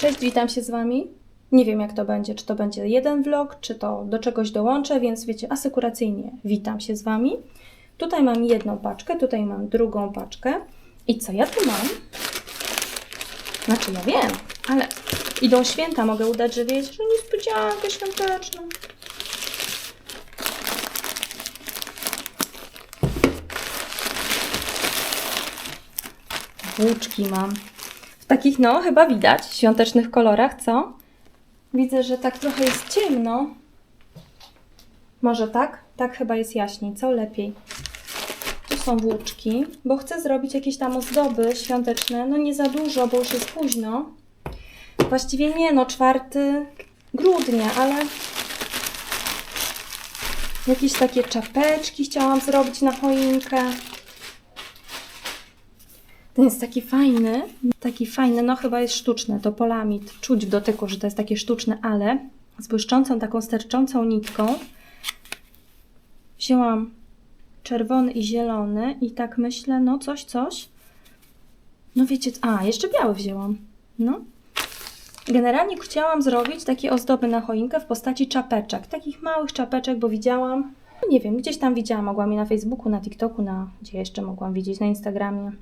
Cześć, witam się z Wami. Nie wiem jak to będzie, czy to będzie jeden vlog, czy to do czegoś dołączę, więc wiecie, asekuracyjnie witam się z Wami. Tutaj mam jedną paczkę, tutaj mam drugą paczkę. I co ja tu mam? Znaczy ja wiem, ale idą święta, mogę udać, że wiecie, że niespodziankę świąteczną. Włóczki mam. Takich, no, chyba widać, świątecznych kolorach, co? Widzę, że tak trochę jest ciemno. Może tak? Tak chyba jest jaśniej, co lepiej. Tu są włóczki, bo chcę zrobić jakieś tam ozdoby świąteczne. No nie za dużo, bo już jest późno. Właściwie nie, no 4 grudnia, ale jakieś takie czapeczki chciałam zrobić na choinkę. Ten jest taki fajny, taki fajny, no chyba jest sztuczny, to polamid. Czuć w dotyku, że to jest takie sztuczne, ale z błyszczącą, taką sterczącą nitką. Wzięłam czerwony i zielony i tak myślę, no coś, coś. No wiecie, a, jeszcze biały wzięłam. No. Generalnie chciałam zrobić takie ozdoby na choinkę w postaci czapeczek, takich małych czapeczek, bo widziałam, no nie wiem, gdzieś tam widziałam, mogłam je na Facebooku, na TikToku, na, gdzie jeszcze mogłam widzieć, na Instagramie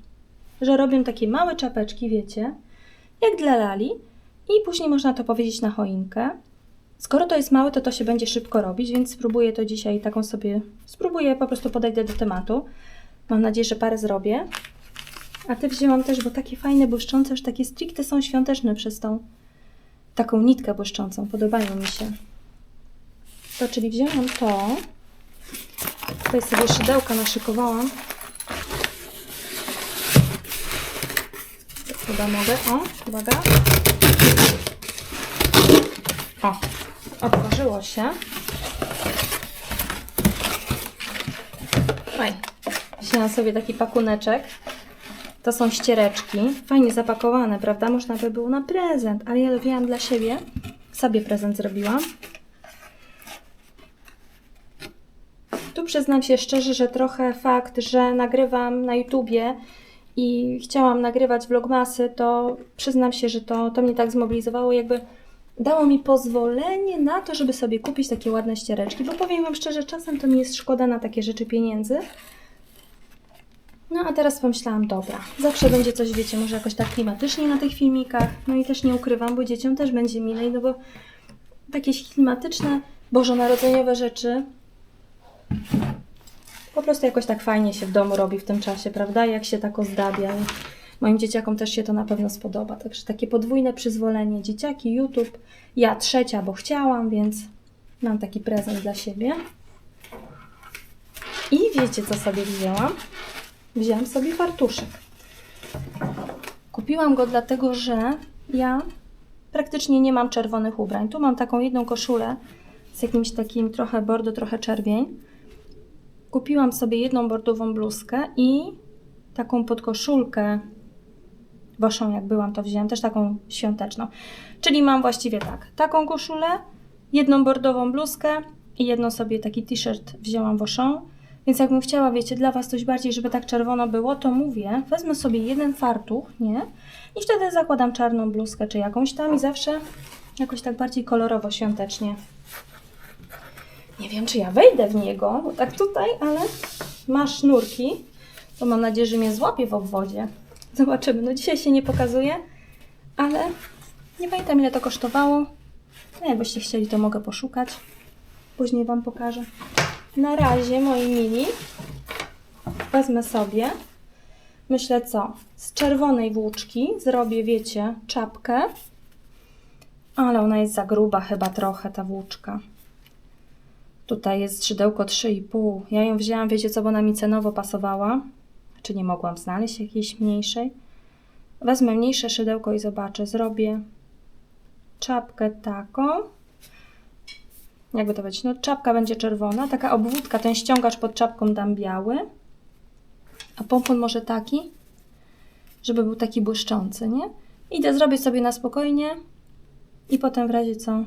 że robią takie małe czapeczki, wiecie, jak dla lali i później można to powiedzieć na choinkę. Skoro to jest małe, to to się będzie szybko robić, więc spróbuję to dzisiaj taką sobie, spróbuję, po prostu podejdę do tematu. Mam nadzieję, że parę zrobię. A te wzięłam też, bo takie fajne, błyszczące, już takie stricte są świąteczne przez tą taką nitkę błyszczącą. Podobają mi się. To, czyli wzięłam to. Tutaj sobie szydełka naszykowałam. Chyba mogę. O, uwaga. O, otworzyło się. Oj, wzięłam sobie taki pakuneczek. To są ściereczki. Fajnie zapakowane, prawda? Można by było na prezent, ale ja wzięłam dla siebie. Sobie prezent zrobiłam. Tu przyznam się szczerze, że trochę fakt, że nagrywam na YouTubie i chciałam nagrywać vlogmasy, to przyznam się, że to, to mnie tak zmobilizowało, jakby dało mi pozwolenie na to, żeby sobie kupić takie ładne ściereczki, bo powiem Wam szczerze, czasem to mi jest szkoda na takie rzeczy pieniędzy. No a teraz pomyślałam, dobra, zawsze będzie coś, wiecie, może jakoś tak klimatycznie na tych filmikach, no i też nie ukrywam, bo dzieciom też będzie milej, no bo takie klimatyczne, bożonarodzeniowe rzeczy po prostu jakoś tak fajnie się w domu robi w tym czasie, prawda? Jak się tak ozdabia. Moim dzieciakom też się to na pewno spodoba. Także takie podwójne przyzwolenie. Dzieciaki, YouTube, ja trzecia, bo chciałam, więc mam taki prezent dla siebie. I wiecie, co sobie wzięłam? Wzięłam sobie fartuszek. Kupiłam go dlatego, że ja praktycznie nie mam czerwonych ubrań. Tu mam taką jedną koszulę z jakimś takim trochę bordo, trochę czerwień. Kupiłam sobie jedną bordową bluzkę i taką podkoszulkę waszą, jak byłam, to wzięłam też taką świąteczną. Czyli mam właściwie tak, taką koszulę, jedną bordową bluzkę i jedną sobie taki t-shirt wzięłam waszą. Więc jakbym chciała, wiecie, dla was coś bardziej, żeby tak czerwono było, to mówię, wezmę sobie jeden fartuch, nie? I wtedy zakładam czarną bluzkę czy jakąś tam i zawsze jakoś tak bardziej kolorowo, świątecznie nie wiem, czy ja wejdę w niego, bo tak tutaj, ale ma sznurki. To mam nadzieję, że mnie złapie w obwodzie. Zobaczymy. No dzisiaj się nie pokazuje, ale nie pamiętam ile to kosztowało. No jakbyście chcieli, to mogę poszukać. Później Wam pokażę. Na razie, moi mili, wezmę sobie, myślę co, z czerwonej włóczki zrobię, wiecie, czapkę, ale ona jest za gruba chyba trochę, ta włóczka. Tutaj jest szydełko 3,5. Ja ją wzięłam, wiecie co, bo ona mi cenowo pasowała. Czy nie mogłam znaleźć jakiejś mniejszej? Wezmę mniejsze szydełko i zobaczę. Zrobię czapkę taką. Jakby to powiedzieć? No czapka będzie czerwona. Taka obwódka, ten ściągacz pod czapką dam biały. A pompon może taki, żeby był taki błyszczący, nie? Idę zrobię sobie na spokojnie i potem w razie co,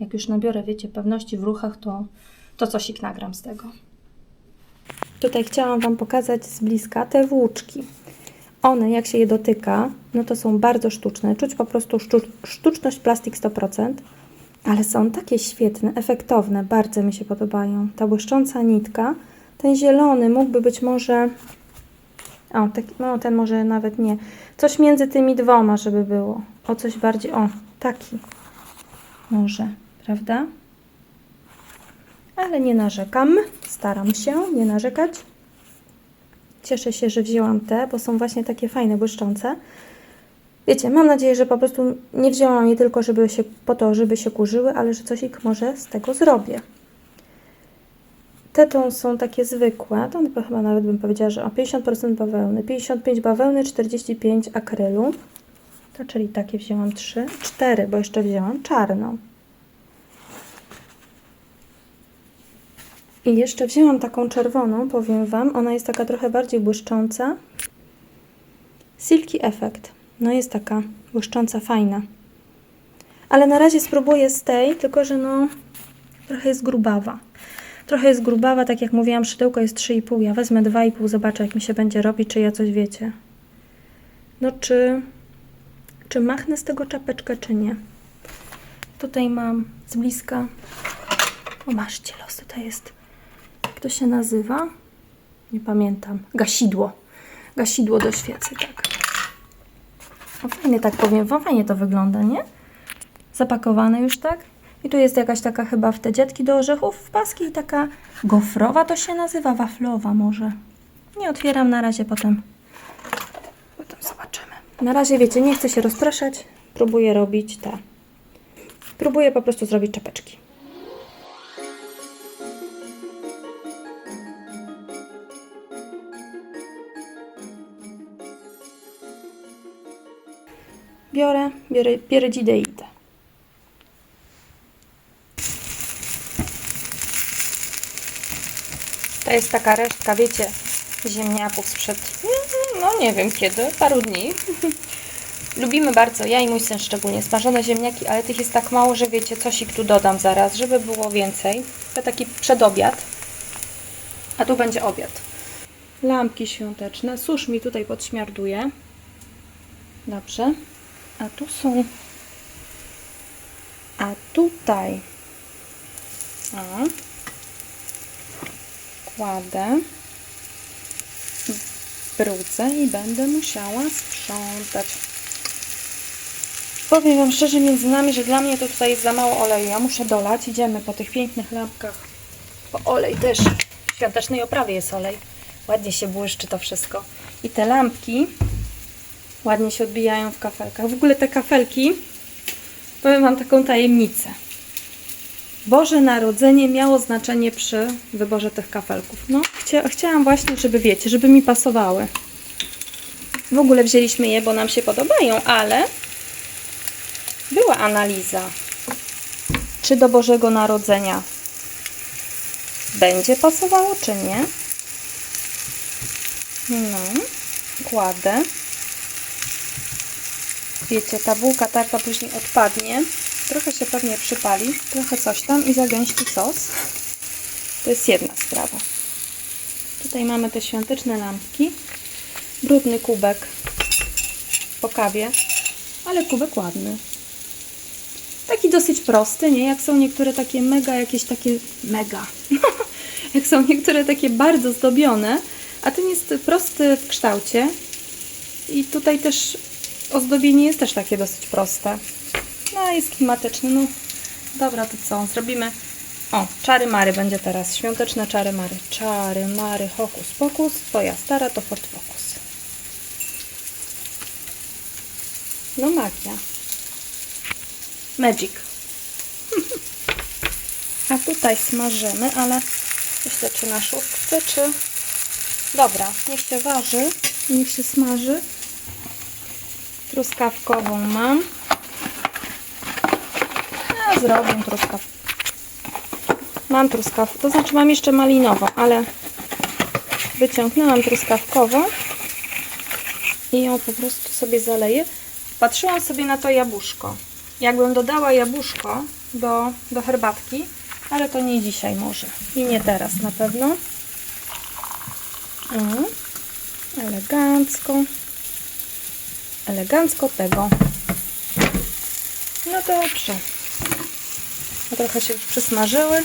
jak już nabiorę, wiecie, pewności w ruchach, to to cosik nagram z tego. Tutaj chciałam Wam pokazać z bliska te włóczki. one, jak się je dotyka, no to są bardzo sztuczne. Czuć po prostu sztu- sztuczność plastik 100%, ale są takie świetne, efektowne, bardzo mi się podobają. Ta błyszcząca nitka, ten zielony mógłby być może. O, taki, no ten może nawet nie. Coś między tymi dwoma, żeby było. O coś bardziej. O, taki. Może, prawda? Ale nie narzekam. Staram się nie narzekać. Cieszę się, że wzięłam te, bo są właśnie takie fajne, błyszczące. Wiecie, mam nadzieję, że po prostu nie wzięłam je tylko żeby się, po to, żeby się kurzyły, ale że coś ich może z tego zrobię. Te to są takie zwykłe, to chyba nawet bym powiedziała, że o 50% bawełny, 55 bawełny, 45 akrylu. To czyli takie wzięłam 3, 4, bo jeszcze wzięłam czarną. I jeszcze wzięłam taką czerwoną, powiem Wam, ona jest taka trochę bardziej błyszcząca. Silky Effect. No jest taka błyszcząca, fajna. Ale na razie spróbuję z tej, tylko że no trochę jest grubawa. Trochę jest grubawa, tak jak mówiłam, szydełko jest 3,5. Ja wezmę 2,5, zobaczę jak mi się będzie robić, czy ja coś wiecie. No czy, czy machnę z tego czapeczkę, czy nie. Tutaj mam z bliska. O, masz los, tutaj jest. To się nazywa? Nie pamiętam. Gasidło. Gasidło do świecy, tak. No fajnie tak powiem, wam fajnie to wygląda, nie? Zapakowane już tak. I tu jest jakaś taka chyba w te dzietki do orzechów w paski i taka gofrowa to się nazywa, waflowa może. Nie otwieram na razie, potem, potem zobaczymy. Na razie wiecie, nie chcę się rozpraszać, próbuję robić te. Próbuję po prostu zrobić czapeczki. Biorę, idę. To jest taka resztka, wiecie, ziemniaków sprzed, no nie wiem kiedy, paru dni. Lubimy bardzo, ja i mój syn szczególnie, smażone ziemniaki, ale tych jest tak mało, że wiecie, coś ich tu dodam zaraz, żeby było więcej. To taki przedobiad, a tu będzie obiad. Lampki świąteczne, susz mi tutaj podśmiarduje. Dobrze. A tu są. A tutaj. A. Kładę. Brudzę i będę musiała sprzątać. Powiem Wam szczerze między nami, że dla mnie to tutaj jest za mało oleju. Ja muszę dolać. Idziemy po tych pięknych lampkach. Po olej też. W świątecznej oprawie jest olej. Ładnie się błyszczy to wszystko. I te lampki ładnie się odbijają w kafelkach. W ogóle te kafelki, powiem Wam taką tajemnicę. Boże Narodzenie miało znaczenie przy wyborze tych kafelków. No, chcia, chciałam właśnie, żeby wiecie, żeby mi pasowały. W ogóle wzięliśmy je, bo nam się podobają, ale była analiza, czy do Bożego Narodzenia będzie pasowało, czy nie. No, kładę wiecie, ta bułka tarta później odpadnie, trochę się pewnie przypali, trochę coś tam i zagęści sos. To jest jedna sprawa. Tutaj mamy te świąteczne lampki, brudny kubek po kawie, ale kubek ładny. Taki dosyć prosty, nie? Jak są niektóre takie mega, jakieś takie mega. Jak są niektóre takie bardzo zdobione, a ten jest prosty w kształcie. I tutaj też ozdobienie jest też takie dosyć proste. No jest klimatyczny. No dobra, to co? Zrobimy. O, czary mary będzie teraz. Świąteczne czary mary. Czary mary, hokus pokus. Twoja stara to Ford Focus. No magia. Magic. A tutaj smażymy, ale myślę, czy na szóstce, czy... Dobra, niech się waży, niech się smaży. Truskawkową mam. Zrobię truskaw. Mam truskawkę, to znaczy mam jeszcze malinową, ale wyciągnęłam truskawkową i ją po prostu sobie zaleję. Patrzyłam sobie na to jabłuszko. Jakbym dodała jabłuszko do, do herbatki, ale to nie dzisiaj może. I nie teraz na pewno. O, elegancko. Elegancko tego. No dobrze. A trochę się już przysmażyły.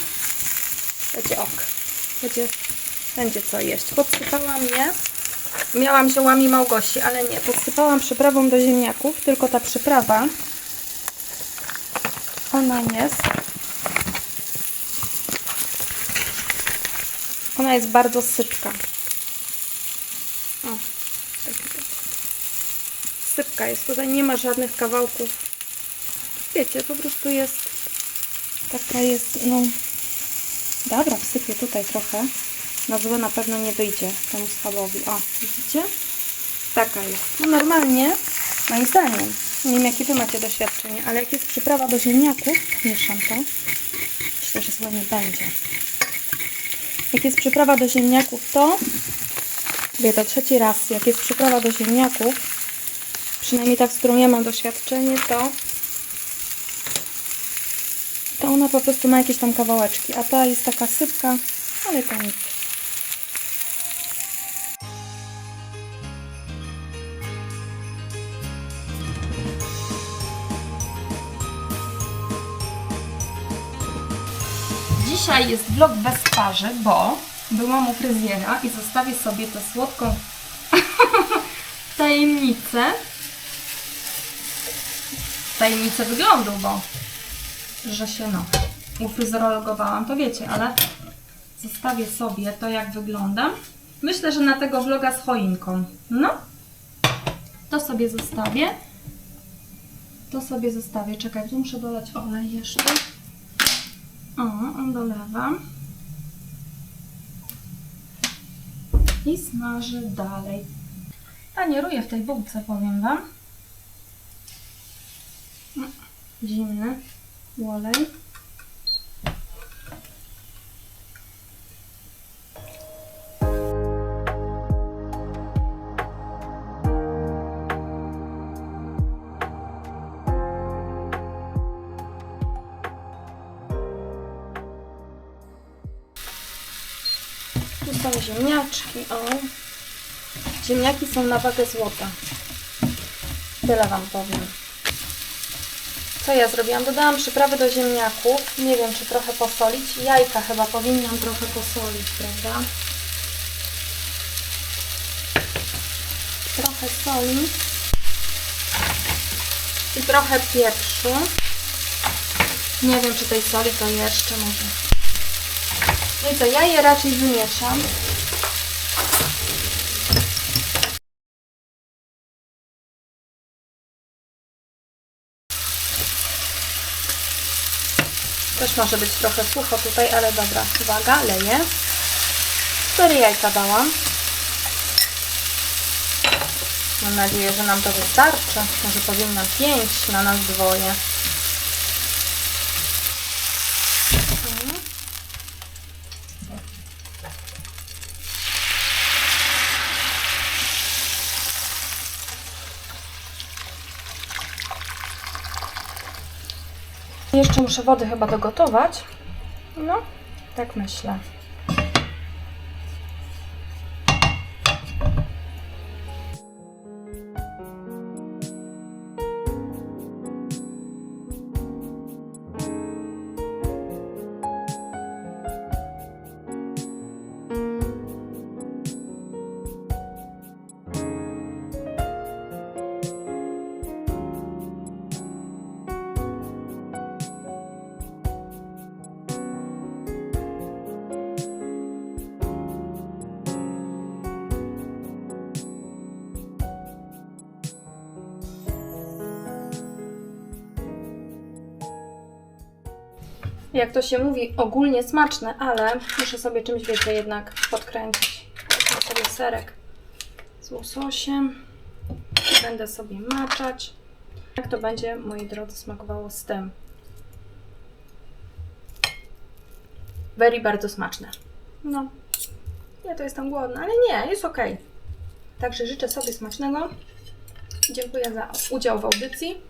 Będzie ok. Będzie, będzie co jeść. Podsypałam je. Miałam ziołami Małgosi, ale nie. Podsypałam przyprawą do ziemniaków, tylko ta przyprawa ona jest ona jest bardzo sypka. O, taki taki. Jest. Tutaj nie ma żadnych kawałków. Wiecie, po prostu jest taka jest, no dobra, wsypię tutaj trochę. Na złe na pewno nie wyjdzie temu schabowi. O, widzicie? Taka jest. No normalnie, moim zdaniem, nie wiem jakie Wy macie doświadczenie, ale jak jest przyprawa do ziemniaków, mieszam to, myślę, że złe nie będzie. Jak jest przyprawa do ziemniaków, to wie to trzeci raz, jak jest przyprawa do ziemniaków, przynajmniej ta, z którą ja mam doświadczenie, to to ona po prostu ma jakieś tam kawałeczki, a ta jest taka sypka, ale to nic. Dzisiaj jest vlog bez twarzy, bo byłam u fryzjera i zostawię sobie tę słodką tajemnicę. Tajemnicę wyglądu, bo że się no ufryzerologowałam, to wiecie, ale zostawię sobie to, jak wyglądam. Myślę, że na tego vloga z choinką. No, to sobie zostawię. To sobie zostawię. Czekaj, tu muszę dolać olej jeszcze. O, dolewam. I smażę dalej. Panieruję w tej bułce, powiem Wam. Zimny olej. Tu są ziemniaczki, o. Ziemniaki są na wagę złota. Tyle Wam powiem. Co ja zrobiłam? Dodałam przyprawy do ziemniaków. Nie wiem, czy trochę posolić. Jajka chyba powinnam trochę posolić, prawda? Trochę soli. I trochę pieprzu. Nie wiem, czy tej soli to jeszcze może. No i co, ja je raczej wymieszam. Też może być trochę sucho tutaj, ale dobra. Uwaga, leję. Cztery jajka dałam. Mam nadzieję, że nam to wystarczy. Może powinnam pięć na nas dwoje. Jeszcze muszę wody chyba dogotować. No, tak myślę. Jak to się mówi, ogólnie smaczne, ale muszę sobie czymś, wiecie, jednak podkręcić. Weźmy sobie serek z łososiem. Będę sobie maczać. Jak to będzie, moi drodzy, smakowało z tym? Very bardzo smaczne. No, ja to jestem głodna, ale nie, jest ok. Także życzę sobie smacznego. Dziękuję za udział w audycji.